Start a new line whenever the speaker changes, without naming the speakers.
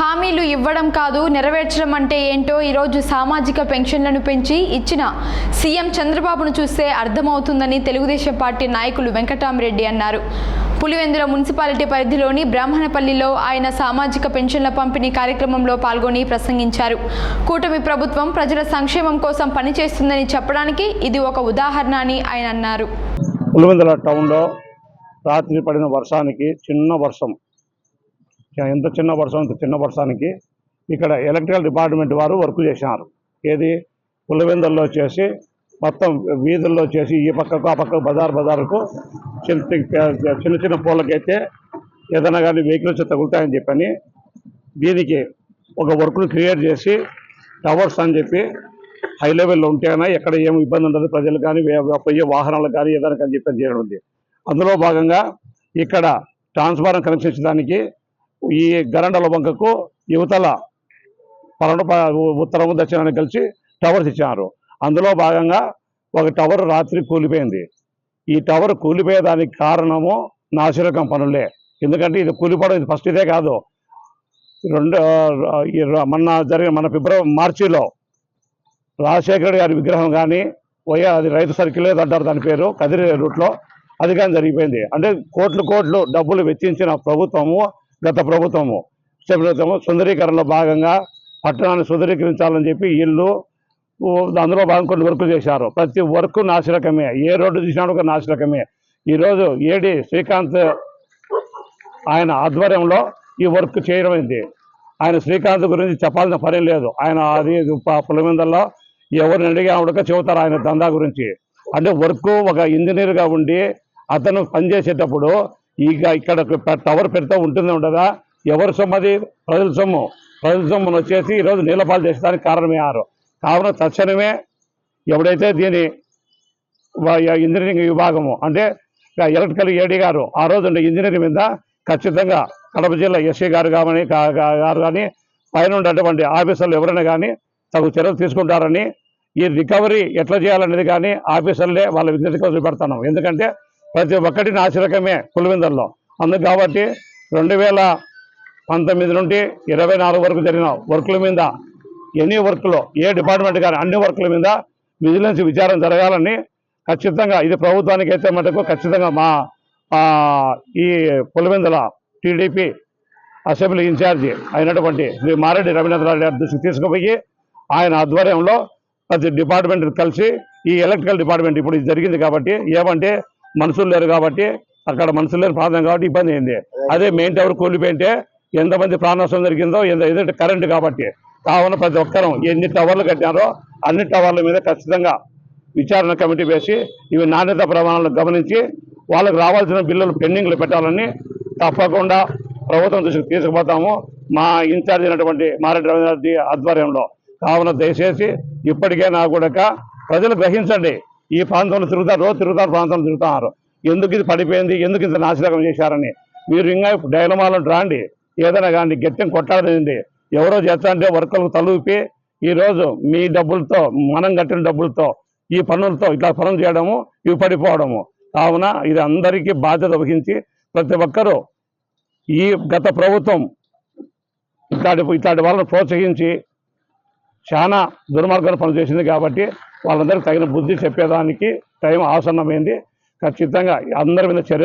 హామీలు ఇవ్వడం కాదు నెరవేర్చడం అంటే ఏంటో ఈరోజు సామాజిక పెన్షన్లను పెంచి ఇచ్చిన సీఎం చంద్రబాబును చూస్తే అర్థమవుతుందని తెలుగుదేశం పార్టీ నాయకులు వెంకటరామరెడ్డి అన్నారు. పులివెందుల మున్సిపాలిటీ పరిధిలోని బ్రాహ్మణపల్లిలో ఆయన సామాజిక పెన్షన్ల పంపిణీ కార్యక్రమంలో పాల్గొని ప్రసంగించారు. కూటమి ప్రభుత్వం ప్రజల సంక్షేమం కోసం పనిచేస్తుందని చెప్పడానికి ఇది ఒక ఉదాహరణ అని ఆయన అన్నారు.
పులివెందుల టౌన్లో రాత్రి పడిన వర్షానికి చిన్న వర్షం. ఎంత చిన్న వర్షం అంత చిన్న వర్షానికి ఇక్కడ ఎలక్ట్రికల్ డిపార్ట్మెంట్ వారు వర్క్ చేసినారు ఏది? పులివెందుల్లో చేసి మొత్తం వీధుల్లో చేసి ఈ పక్కకు ఆ పక్కకు బజార్ బజారుకు చిన్న చిన్న చిన్న పూలకైతే ఏదైనా కానీ వెహికల్స్ తగులుతాయని చెప్పని దీనికి ఒక వర్క్ను క్రియేట్ చేసి టవర్స్ అని చెప్పి హై లెవెల్లో ఉంటేనా ఎక్కడ ఏం ఇబ్బంది ఉండదు. ప్రజలు కానీ పోయే వాహనాలు కానీ ఏదైనా కానీ చెప్పి చేయడం ఉంది అందులో భాగంగా ఇక్కడ ట్రాన్స్ఫారం కనెక్షన్ ఇచ్చడానికి ఈ గరండల వంకకు యువతల పన్నెండు ప- ఉత్తరం దక్షిణాన్ని కలిసి టవర్స్ ఇచ్చారు అందులో భాగంగా ఒక టవర్ రాత్రి కూలిపోయింది. ఈ టవర్ కూలిపోయేదానికి కారణము నాశరకం పనులే. ఎందుకంటే ఇది కూలిపోవడం ఇది ఫస్ట్ ఇదే కాదు. రెండు ఈ మొన్న జరిగిన మన ఫిబ్రవరి మార్చిలో రాజశేఖర గారి విగ్రహం కానీ పోయే అది రైతు సర్కిల్ అంటారు దాని పేరు కదిరి రూట్లో అది కానీ జరిగిపోయింది. అంటే కోట్లు కోట్లు డబ్బులు వెచ్చించిన ప్రభుత్వము గత ప్రభుత్వము. ప్రభుత్వము సుందరీకరణలో భాగంగా పట్టణాన్ని సుందరీకరించాలని చెప్పి ఇల్లు అందులో భాగం కొన్ని వర్కులు చేశారు. ప్రతి వర్క్ నాశరకమే ఏ రోడ్డు చూసినాడు ఒక నాశరకమే ఈరోజు ఏడి శ్రీకాంత్ ఆయన ఆధ్వర్యంలో ఈ వర్క్ చేయడం అయింది. ఆయన శ్రీకాంత్ గురించి చెప్పాల్సిన పని లేదు. ఆయన అది ప- ఎవరిని అడిగా ఉడక చెబుతారు ఆయన దందా గురించి. అంటే వర్క్ ఒక ఇంజనీర్గా ఉండి అతను పనిచేసేటప్పుడు ఇక ఇక్కడ ఒక టవర్ పెడతా ఉంటుంది ఉండదా? ఎవరి సొమ్ము అది? ప్రజల సొమ్ము. ప్రజల సొమ్మును వచ్చేసి ఈరోజు నీళ్ళపాలు చేసేదానికి కారణమయ్యారు కావున తక్షణమే ఎవడైతే దీని ఇంజనీరింగ్ విభాగము అంటే ఎలక్ట్రికల్ ఏడీ గారు ఆ రోజు ఇంజనీరింగ్ మీద ఖచ్చితంగా కడప జిల్లా ఎస్సీ గారు కానీ గారు కానీ పైన ఉన్నటువంటి ఆఫీసర్లు ఎవరైనా కానీ తగు చర్యలు తీసుకుంటారని ఈ రికవరీ ఎట్లా చేయాలనేది కానీ ఆఫీసర్లే వాళ్ళ విజ్ఞత కోసం పెడతాను. ఎందుకంటే ప్రతి ఒక్కటి నాశరకమే పులివెందుల్లో. అందుకు కాబట్టి రెండు వేల పంతొమ్మిది నుండి ఇరవై నాలుగు వరకు జరిగిన వర్కుల మీద ఎనీ వర్క్లో ఏ డిపార్ట్మెంట్ కానీ అన్ని వర్కుల మీద విజిలెన్స్ విచారణ జరగాలని ఖచ్చితంగా ఇది ప్రభుత్వానికి అయితే మటుకు ఖచ్చితంగా మా ఈ పులివెందుల టీడీపీ అసెంబ్లీ ఇన్ఛార్జి అయినటువంటి శ్రీ మారెడ్డి రవీంద్రనాథ్ గారి తీసుకుపోయి ఆయన ఆధ్వర్యంలో ప్రతి డిపార్ట్మెంట్ కలిసి ఈ ఎలక్ట్రికల్ డిపార్ట్మెంట్ ఇప్పుడు ఇది జరిగింది కాబట్టి ఏమంటే మనుషులు లేరు కాబట్టి అక్కడ మనుషులు లేని ప్రాంతం కాబట్టి ఇబ్బంది అయింది. అదే మెయిన్ టవర్ కూలిపోయింటే ఎంతమంది ప్రాణనష్టం జరిగిందో ఎంత ఏదంటే కరెంట్ కాబట్టి కావున ప్రతి ఒక్కరూ ఎన్ని టవర్లు కట్టారో అన్ని టవర్ల మీద ఖచ్చితంగా విచారణ కమిటీ వేసి ఇవి నాణ్యత ప్రమాణాలను గమనించి వాళ్ళకి రావాల్సిన బిల్లులు పెండింగ్లు పెట్టాలని తప్పకుండా ప్రభుత్వం దృష్టికి తీసుకుపోతాము. మా ఇన్ఛార్జ్ అయినటువంటి మారెడ్డి రవీంద్రనాథ్ ఆధ్వర్యంలో కావున దయచేసి ఇప్పటికైనా కూడా ప్రజలు గ్రహించండి. ఈ ప్రాంతంలో తిరుగుతారు రోజు తిరుగుతారు ప్రాంతంలో తిరుగుతున్నారు ఎందుకు ఇది పడిపోయింది? ఎందుకు ఇంత నాశనకం చేశారని. మీరు ఇంకా డైలమాలను రాండి. ఏదైనా కానీ గట్టిం కొట్టాడండి ఎవరో చేస్తా అంటే వర్కర్లకు తలూపి ఈరోజు మీ డబ్బులతో మనం కట్టిన డబ్బులతో ఈ పనులతో ఇట్లా పనులు చేయడము ఇవి పడిపోవడము. కావున ఇది అందరికీ బాధ్యత వహించి ప్రతి ఒక్కరూ ఈ గత ప్రభుత్వం ఇట్లాంటి ఇట్లాంటి వాళ్ళని ప్రోత్సహించి చాలా దుర్మార్గాలు పనిచేసింది కాబట్టి వాళ్ళందరికీ తగిన బుద్ధి చెప్పేదానికి టైం ఆసన్నమైంది. ఖచ్చితంగా అందరి మీద చర్య